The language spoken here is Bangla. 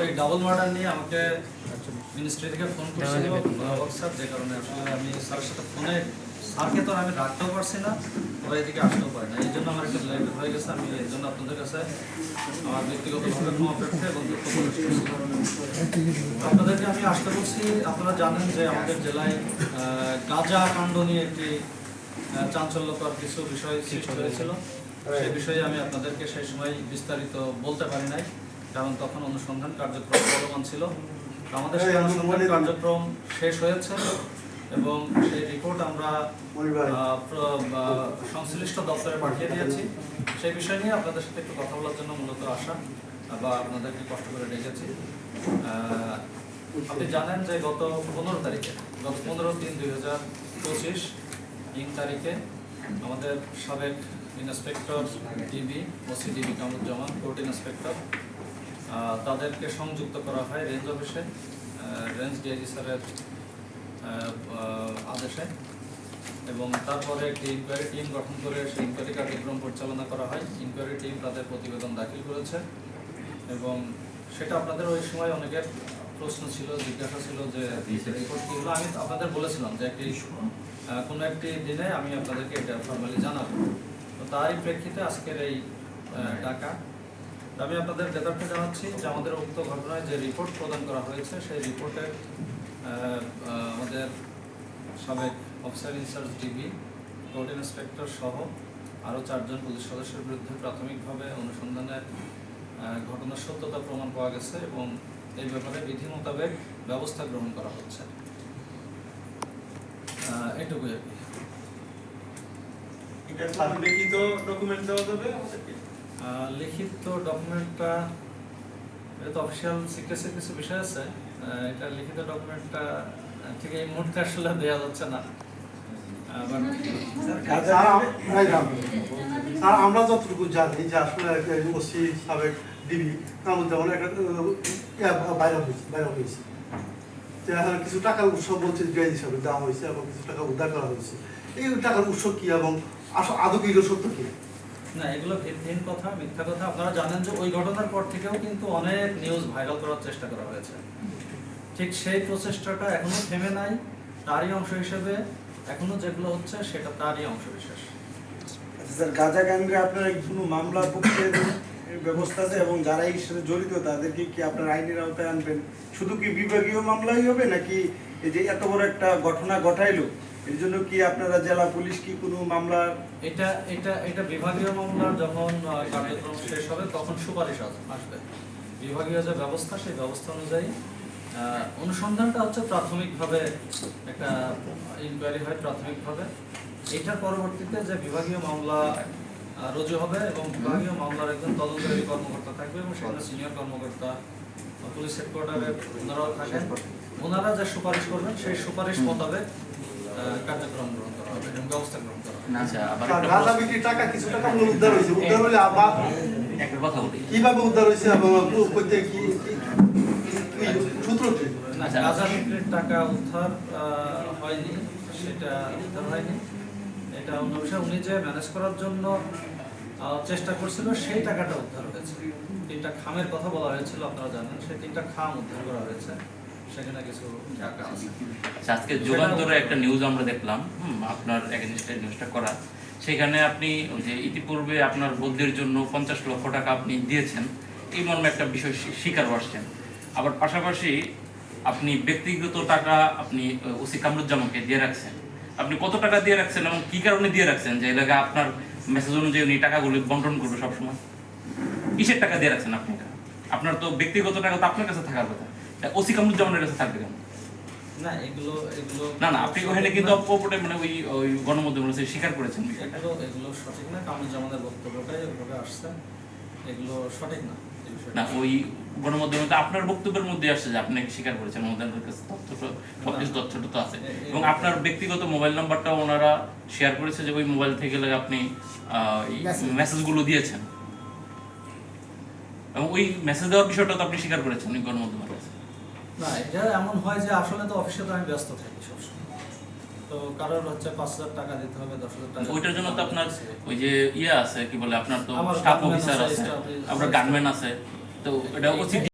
ওই ডাবল মার্ডার নিয়ে আমাকে মিনিস্ট্রি থেকে ফোন করছিল স্যার যে কারণে আসলে আমি স্যারের সাথে ফোনে স্যারকে তো আমি রাখতেও পারছি না ওরা এদিকে আসতেও পারে না। এই জন্য আমার একটা হয়ে গেছে আমি এই জন্য আপনাদের কাছে আমার ব্যক্তিগতভাবে ক্ষমা প্রার্থী এবং দুঃখ প্রকাশ করছি। আপনাদেরকে আমি আসতে বলছি আপনারা জানেন যে আমাদের জেলায় গাঁজা কাণ্ড নিয়ে একটি চাঞ্চল্যকর কিছু বিষয় সৃষ্টি হয়েছিল। সেই বিষয়ে আমি আপনাদেরকে সেই সময় বিস্তারিত বলতে পারি নাই। কারণ তখন অনুসন্ধান কার্যক্রম চলমান ছিল। আমাদের সেই অনুসন্ধান কার্যক্রম শেষ হয়েছে এবং সেই রিপোর্ট আমরা সংশ্লিষ্ট দপ্তরে পাঠিয়ে দিয়েছি। সেই বিষয় নিয়ে আপনাদের সাথে একটু কথা বলার জন্য মূলত আসা বা আপনাদেরকে কষ্ট করে ডেকেছি। আপনি জানেন যে গত পনেরো তারিখে গত পনেরো তিন দুই হাজার পঁচিশ তিন তারিখে আমাদের সাবেক inspector DB OC DB Kamruzzaman court inspector তাদেরকে সংযুক্ত করা হয় রেঞ্জ অফিসে রেঞ্জ ডিআইজি স্যারের আদেশে এবং তারপরে একটি ইনকোয়ারি টিম গঠন করে সেই ইনকোয়ারি কার্যক্রম পরিচালনা করা হয়। ইনকোয়ারি টিম তাদের প্রতিবেদন দাখিল করেছে এবং সেটা আপনাদের ওই সময় অনেকের প্রশ্ন ছিল জিজ্ঞাসা ছিল যে রিপোর্ট কী হলো? আমি আপনাদের বলেছিলাম যে একটি কোনো একটি দিনে আমি আপনাদেরকে এটা ফর্মালি জানাব। তো তারই প্রেক্ষিতে আজকের এই ডাকা আমি আপনাদের বেতারকে জানাচ্ছি যে আমাদের উক্ত ঘটনায় যে রিপোর্ট প্রদান করা হয়েছে সেই রিপোর্টের আমাদের সাবেক officer in charge DB court inspector সহ আরও চারজন পুলিশ সদস্যের বিরুদ্ধে প্রাথমিকভাবে অনুসন্ধানে আহ, ঘটনার সত্যতা প্রমাণ পাওয়া গেছে এবং এই ব্যাপারে বিধি মোতাবেক ব্যবস্থা গ্রহণ করা হচ্ছে। এটুকুই আর কি। ডকুমেন্ট দেওয়া যাবে লিখিত ডকুমেন্টটা, এটা অফিসিয়াল সিক্রেসির কিছু বিষয় আছে। এটা লিখিত ডকুমেন্টটা ঠিক এই মুহূর্তে আসলে দেওয়া যাচ্ছে না। স্যার, আমরা যতটুকু জানি যে আসলে ওসি সাবেক ডিবি কামুদ্দামান একটা বাইরে হয়েছে বাইরে হয়েছে। যে কিছু টাকার উৎস বলছে জয় হিসাবে দেওয়া হয়েছে এবং কিছু টাকা উদ্ধার করা হয়েছে। এই টাকার উৎস কি এবং আস- আদৌ কি সত্য কি? না, এগুলো ভিত্তিহীন কথা, মিথ্যা কথা। আপনারা জানেন যে ওই ঘটনার পর থেকেও কিন্তু অনেক নিউজ ভাইরাল করার চেষ্টা করা হয়েছে। ঠিক সেই প্রচেষ্টাটা এখনও থেমে নাই। তারই অংশ হিসেবে এখনও যেগুলো হচ্ছে, সেটা তারই অংশ বিশেষ। আচ্ছা স্যার, গাঁজা গ্যাংরে আপনার কোনো মামলা পক্ষের ব্যবস্থা আছে? এবং যারা এই সাথে জড়িত, তাদেরকে কি আপনার আইনের আওতায় আনবেন? শুধু কি বিভাগীয় মামলাই হবে নাকি এই যে এত বড় একটা ঘটনা ঘটাইলো? এর জন্য কি আপনারা জেলা পুলিশ কি কোনো মামলা এটা এটা এটা বিভাগীয় মামলার যখন কার্যক্রম শেষ হবে, তখন সুপারিশ আসবে। বিভাগীয় যে ব্যবস্থা, সেই ব্যবস্থা অনুযায়ী অনুসন্ধানটা হচ্ছে প্রাথমিকভাবে একটা ইনকোয়ারি হয় প্রাথমিকভাবে। এটার পরবর্তীতে যে বিভাগীয় মামলা রুজু হবে এবং বিভাগীয় মামলার একজন তদন্তকারী কর্মকর্তা থাকবে এবং সেখানে সিনিয়র কর্মকর্তা পুলিশ হেডকোয়ার্টারে ওনারাও থাকেন। ওনারা যে সুপারিশ করবেন, সেই সুপারিশ মোতাবেক কার্যক্রম গ্রহণ করা হবে এবং ব্যবস্থা গ্রহণ করা হবে আচ্ছা আবার গাঁজা বিক্রির টাকা কিছু টাকা মূল্য উদ্ধার হয়েছে। উদ্ধার হলে আবার একটা কথা বলি। কীভাবে উদ্ধার হয়েছে করতে কি কি- কি সূত্র কি? আচ্ছা। গাঁজা বিক্রির টাকা উদ্ধার হয়নি সেটা উদ্ধার হয়নি। এটা অন্য বিষয়। উনি যে ম্যানেজ করার জন্য আহ, চেষ্টা করছিল সেই টাকাটা উদ্ধার হয়েছে। তিনটা খামের কথা বলা হয়েছিল আপনারা জানেন। সেই তিনটা খাম উদ্ধার করা হয়েছে। সেখানে কিছু আচ্ছা, আজকে যুগান্তরে একটা নিউজ আমরা দেখলাম আপনার এগেনস্টে নিউজটা করা সেখানে আপনি ওই যে ইতিপূর্বে আপনার বদলির জন্য পঞ্চাশ লক্ষ টাকা আপনি দিয়েছেন এই মর্মে একটা বিষয় স্বী- স্বীকার করছেন আবার পাশাপাশি আপনি ব্যক্তিগত টাকা আপনি ওসি কামরুজ্জামানকে দিয়ে রাখছেন। আপনি কত টাকা দিয়ে রাখছেন এবং কি কারণে দিয়ে রাখছেন? যে এলাকা আপনার মেসেজ অনুযায়ী উনি টাকাগুলি বন্টন করবে সবসময়। কিসের টাকা দিয়ে রাখছেন আপনি আপনার তো ব্যক্তিগত টাকা তো আপনার কাছে থাকার কথা। ওসি কামরুজ্জামানের কাছে থাকবে কেন? না এগুলো এগুলো না না আপনি ওখানে কিন্তু অপরে মানে ওই ওই গণমাধ্যমে বলেছে স্বীকার করেছেন। এগুলো এগুলো সঠিক না? কামুজ্জামানের বক্তব্যটাই ওইভাবে আসছে। এগুলো সঠিক না? না ওই গণমাধ্যমে তো আপনার বক্তব্যের মধ্যে আসছে যে আপনি স্বীকার করেছেন কাছে তথ্য সবকিছু তথ্যটা তো আছে। এবং আপনার ব্যক্তিগত মোবাইল নাম্বারটা ওনারা শেয়ার করেছে যে ওই মোবাইল থেকে লাগে আপনি আহ, এই মেসেজগুলো দিয়েছেন। এবং ওই মেসেজ দেওয়ার বিষয়টা তো আপনি স্বীকার করেছেন ওই গণমাধ্যমের কাছে। না এটা এমন হয় যে আসলে তো অফিসে তো আমি ব্যস্ত থাকি সবসময়। তো কারোর হচ্ছে পাঁচ হাজার টাকা দিতে হবে দশ হাজার টাকা ওইটার জন্য তো আপনার ওই যে ইয়ে আছে কি বলে আপনার তো স্টাফ অফিসার আছে, আপনার গার্মেন্ট আছে। তো এটা উচিত